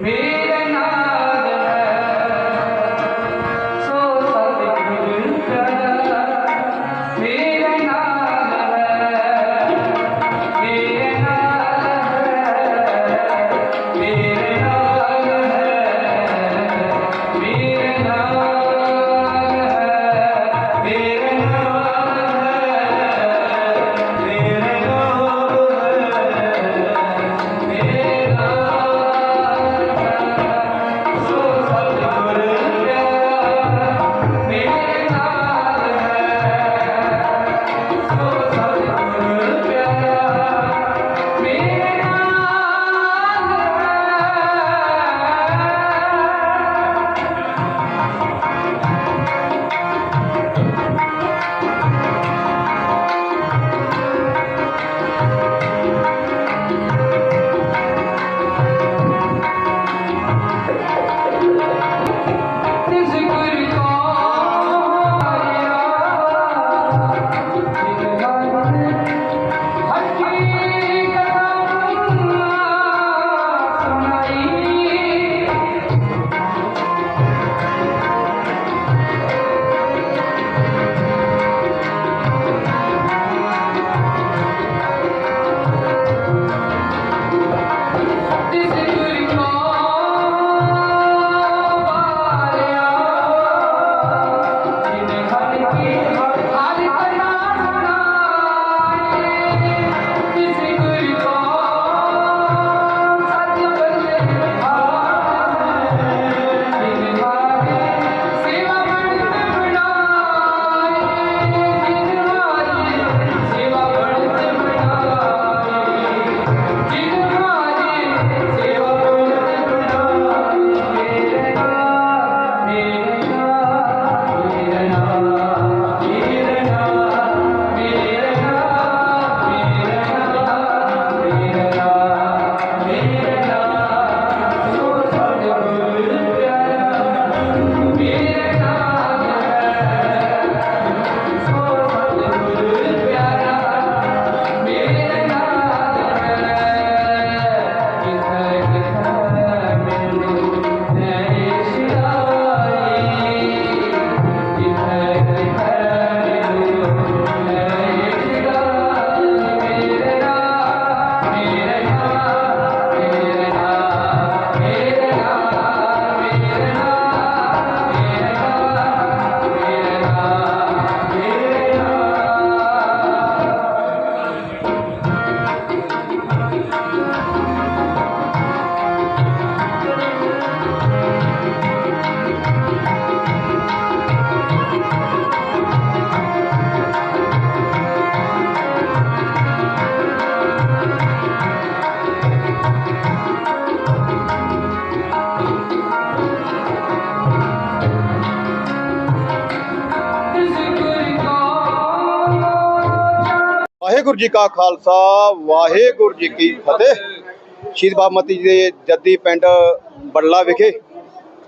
Me Waheguru ji ਕਾ ਖਾਲਸਾ, ਵਾਹਿਗੁਰੂ ਜੀ ਕੀ ਫਤਿਹ। ਸ਼ਹੀਦ ਬਾਬ ਮਤੀ ਜੀ ਦੇ ਜੱਦੀ ਪਿੰਡ ਬੱਲਾ ਵਿਖੇ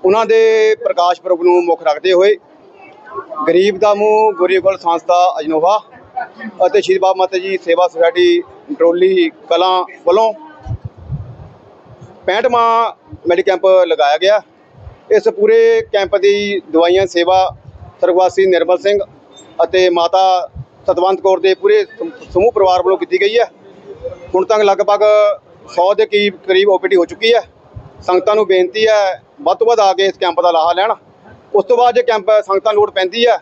ਉਹਨਾਂ ਦੇ ਪ੍ਰਕਾਸ਼ ਪੁਰਬ ਨੂੰ ਮੁੱਖ ਰੱਖਦੇ ਹੋਏ ਗਰੀਬ ਦਾ ਮੂੰਹ ਗੁਰੇਗੁਲ ਸੰਸਥਾ ਅਜਨੋਹਾ ਅਤੇ ਸ਼ਹੀਦ ਬਾਬ ਮਤੀ ਜੀ ਸੇਵਾ ਸੁਸਾਇਟੀ ਡਰੋਲੀ ਕਲਾਂ ਵੱਲੋਂ 65ਵਾਂ ਮੈਡੀ ਕੈਂਪ ਲਗਾਇਆ ਗਿਆ। ਇਸ ਪੂਰੇ ਕੈਂਪ ਦੀ ਦਵਾਈਆਂ ਸੇਵਾ ਸਰਗਵਾਸੀ ਨਿਰਮਲ ਸਿੰਘ ਅਤੇ ਮਾਤਾ ਸਤਵੰਤ ਕੌਰ ਦੇ ਪੂਰੇ ਸਮੂਹ ਪਰਿਵਾਰ ਵੱਲੋਂ ਕੀਤੀ ਗਈ ਹੈ। ਹੁਣ ਤੱਕ ਲਗਭਗ 100 ਦੇ ਕਰੀਬ ਕਰੀਬ ਓਪੀਡੀ ਹੋ ਚੁੱਕੀ ਹੈ। ਸੰਗਤਾਂ ਨੂੰ ਬੇਨਤੀ ਹੈ ਵੱਧ ਤੋਂ ਵੱਧ ਆ ਕੇ ਇਸ ਕੈਂਪ ਦਾ ਲਾਹਾ ਲੈਣ। ਉਸ ਤੋਂ ਬਾਅਦ ਜੇ ਕੈਂਪ, ਸੰਗਤਾਂ ਲੋੜ ਪੈਂਦੀ ਹੈ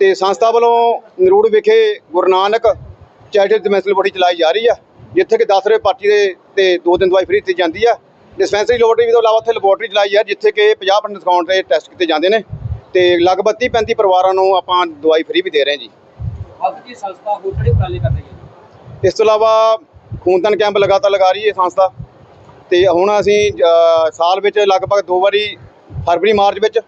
ਤੇ ਸੰਸਥਾ ਵੱਲੋਂ ਨਰੂੜ ਵਿਖੇ ਗੁਰੂ ਨਾਨਕ ਚੈਰਿਟੀ ਡਿਸਪੈਂਸਰੀ ਬੋਡੀ ਚਲਾਈ ਜਾ ਰਹੀ ਹੈ, ਜਿੱਥੇ ਕਿ 10 ਰੁਪਏ ਪਾਰਟੀ ਦੇ ਤੇ ਦੋ ਦਿਨ ਦਵਾਈ ਫ੍ਰੀ ਦਿੱਤੀ ਜਾਂਦੀ ਹੈ। ਡਿਸਪੈਂਸਰੀ ਲੈਬੋਰਟਰੀ ਤੋਂ ਇਲਾਵਾ ਉੱਥੇ ਲੈਬੋਰਟਰੀ ਚਲਾਈ ਹੈ, ਜਿੱਥੇ ਕਿ 50% ਡਿਸਕਾਊਂਟ ਤੇ ਟੈਸਟ ਕੀਤੇ ਜਾਂਦੇ ਨੇ ਤੇ ਲਗਭਗ 30 35 ਪਰਿਵਾਰਾਂ ਨੂੰ ਆਪਾਂ ਦਵਾਈ ਫ੍ਰੀ ਵੀ ਦੇ ਰਹੇ ਹਾਂ ਜੀ। ਅੱਜ ਦੀ ਸੰਸਥਾ ਹੋਰ ਕਿਹੜੇ ਉਪਰਾਲੇ ਕਰ ਰਹੀ ਹੈ ਇਸ ਤੋਂ ਇਲਾਵਾ ਖੂਨਦਾਨ ਕੈਂਪ ਲਗਾਤਾਰ ਲਗਾ ਰਹੀ ਹੈ ਸੰਸਥਾ। ਤੇ ਹੁਣ ਅਸੀਂ ਸਾਲ ਵਿੱਚ ਲਗਭਗ ਦੋ ਵਾਰੀ ਫਰਵਰੀ ਮਾਰਚ ਵਿੱਚ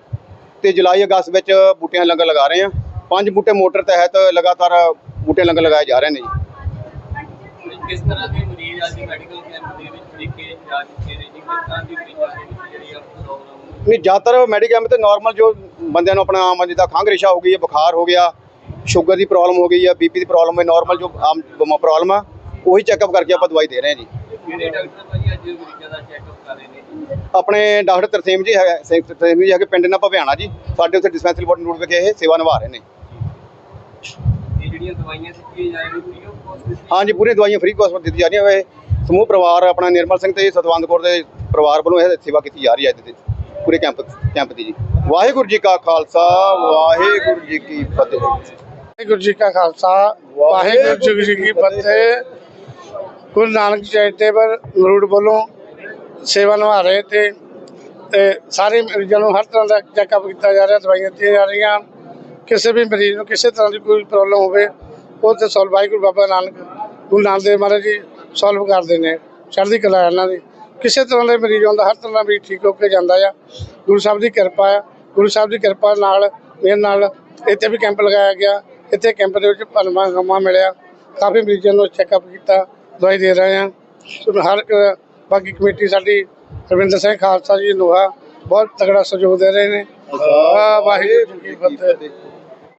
ਤੇ ਜੁਲਾਈ ਅਗਸਤ ਵਿੱਚ ਬੂਟਿਆਂ ਲੰਗਰ ਲਗਾ ਰਹੇ ਹਾਂ। ਪੰਜ ਬੂਟੇ ਮੋਟਰ ਤਹਿਤ ਲਗਾਤਾਰ ਬੂਟੇ ਲੰਗਰ ਲਗਾਏ ਜਾ ਰਹੇ ਨੇ ਜੀ। ਕਿਸ ਤਰ੍ਹਾਂ ਦੇ ਮਰੀਜ਼ ਅੱਜ ਮੈਡੀਕਲ ਕੈਂਪ ਦੇ ਵਿੱਚ ਦੇਖੇ ਜਾ ਚੁੱਕੇ ਨੇ ਜੀ? ਕਿਸ ਤਰ੍ਹਾਂ ਦੀ ਮਰੀਜ਼ਾਂ ਦੇ ਵਿੱਚ ਜਿਹੜੀ ਆ ਪ੍ਰੋਬਲਮ ਨਹੀਂ ਜ਼ਿਆਦਾਤਰ ਮੈਡੀਕਲ ਤੇ ਨਾਰਮਲ ਜੋ ਬੰਦਿਆਂ ਨੂੰ ਆਪਣਾ ਆਮ ਜਿੱਦਾਂ ਖੰਘ ਰੇਸ਼ਾ ਹੋ ਗਈ ਹੈ ਬੁਖਾਰ ਹੋ ਗਿਆ ਸ਼ੂਗਰ ਦੀ ਪ੍ਰੋਬਲਮ ਹੋ ਗਈ ਹੈ ਬੀਪੀ ਦੀ ਪ੍ਰੋਬਲਮ ਹੈ ਨਾਰਮਲ ਜੋ ਆਮ ਪ੍ਰੋਬਲਮ ਆ ਉਹੀ ਚੈੱਕਅਪ ਕਰਕੇ ਆਪਾਂ ਦਵਾਈ ਦੇ ਰਹੇ ਹਾਂ ਜੀ। ਜਿਹੜੇ ਡਾਕਟਰ ਭਾਜੀ ਅੱਜ ਮਰੀਜ਼ਾਂ ਦਾ ਚੈੱਕਅਪ ਕਰ ਰਹੇ ਨੇ? ਜੀ ਆਪਣੇ ਡਾਕਟਰ ਤਰਸੇਮ ਜੀ ਹੈਗਾ ਸਿੰਘ ਤਰਸੇਮ ਜੀ ਹੈਗੇ ਪਿੰਡ ਨਾ ਭਵਿਆਣਾ ਜੀ। ਸਾਡੇ ਉੱਥੇ ਡਿਸਪੈਂਸਰੀ ਬੋਰਡ ਨੋਟ ਵਿਖੇ ਇਹ ਸੇਵਾ ਨਿਭਾ ਰਹੇ ਨੇ। ਇਹ ਜਿਹੜੀਆਂ ਦਵਾਈਆਂ ਦਿੱਤੀਆਂ ਜਾ ਰਹੀਆਂ ਫ੍ਰੀ ਆਫ ਕਾਸਟ ਹਾਂਜੀ ਪੂਰੀ ਦਵਾਈਆਂ ਫ੍ਰੀ ਕੋਸਟ ਦਿੱਤੀ ਜਾ ਰਹੀਆਂ ਵੇ। ਸਮੂਹ ਪਰਿਵਾਰ ਆਪਣਾ ਨਿਰਮਲ ਸਿੰਘ ਤੇ ਸਤਵੰਦ ਕੌਰ ਦੇ ਪਰਿਵਾਰ ਵੱਲੋਂ ਇਹ ਸੇਵਾ ਕੀਤੀ ਜਾ ਰਹੀ ਹੈ ਅੱਜ ਦੇ ਪੂਰੇ ਕੈਂਪ ਕੈਂਪ ਦੀ ਜੀ। ਵਾਹਿਗੁਰੂ ਜੀ ਕਾ ਖਾਲਸਾ ਵਾਹਿਗੁਰੂ ਜੀ ਕੀ ਫਤਿਹ। ਵਾਹਿਗੁਰੂ ਜੀ ਕਾ ਖਾਲਸਾ, ਵਾਹਿਗੁਰੂ ਜੀ ਕੀ ਫਤਿਹ। ਗੁਰੂ ਨਾਨਕ ਚੈਰੀਟੇਬਲ ਨਰੂੜ ਵੱਲੋਂ ਸੇਵਾ ਨਿਭਾ ਰਹੇ ਤੇ ਤੇ ਸਾਰੇ ਮਰੀਜ਼ਾਂ ਨੂੰ ਹਰ ਤਰ੍ਹਾਂ ਦਾ ਚੈੱਕਅਪ ਕੀਤਾ ਜਾ ਰਿਹਾ, ਦਵਾਈਆਂ ਦਿੱਤੀਆਂ ਜਾ ਰਹੀਆਂ। ਕਿਸੇ ਵੀ ਮਰੀਜ਼ ਨੂੰ ਕਿਸੇ ਤਰ੍ਹਾਂ ਦੀ ਕੋਈ ਪ੍ਰੋਬਲਮ ਹੋਵੇ, ਉਹ ਤੇ ਸੋਲਵ ਵਾਹਿਗੁਰੂ ਬਾਬਾ ਨਾਨਕ, ਗੁਰੂ ਨਾਨਕ ਦੇਵ ਮਹਾਰਾਜ ਜੀ ਸੋਲਵ ਕਰਦੇ ਨੇ, ਚੜ੍ਹਦੀ ਕਲਾ ਇਹਨਾਂ ਦੀ। ਕਿਸੇ ਤਰ੍ਹਾਂ ਦੇ ਮਰੀਜ਼ ਆਉਂਦਾ, ਹਰ ਤਰ੍ਹਾਂ ਦਾ ਮਰੀਜ਼ ਠੀਕ ਹੋ ਕੇ ਜਾਂਦਾ ਆ। ਗੁਰੂ ਸਾਹਿਬ ਦੀ ਕਿਰਪਾ ਆ ਗੁਰੂ ਸਾਹਿਬ ਦੀ ਕਿਰਪਾ ਨਾਲ ਮੇਰੇ ਨਾਲ ਇੱਥੇ ਵੀ ਕੈਂਪ ਲਗਾਇਆ ਗਿਆ। ਇੱਥੇ ਕੈਂਪ ਦੇ ਵਿੱਚ ਭਰਮਾ ਗਮਾ ਮਿਲਿਆ। ਕਾਫੀ ਮਰੀਜ਼ਾਂ ਨੂੰ ਚੈੱਕਅਪ ਕੀਤਾ ਦਵਾਈ ਦੇ ਰਹੇ ਹਾਂ। ਹਰ ਇੱਕ ਬਾਕੀ ਕਮੇਟੀ ਸਾਡੀ ਰਵਿੰਦਰ ਸਿੰਘ ਖਾਲਸਾ ਜੀ ਲੋਹਾ ਬਹੁਤ ਤਗੜਾ ਸਹਿਯੋਗ ਦੇ ਰਹੇ ਨੇ। ਵਾਹਿਗੁਰੂ ਜੀ ਕੀ ਫਤਿਹ।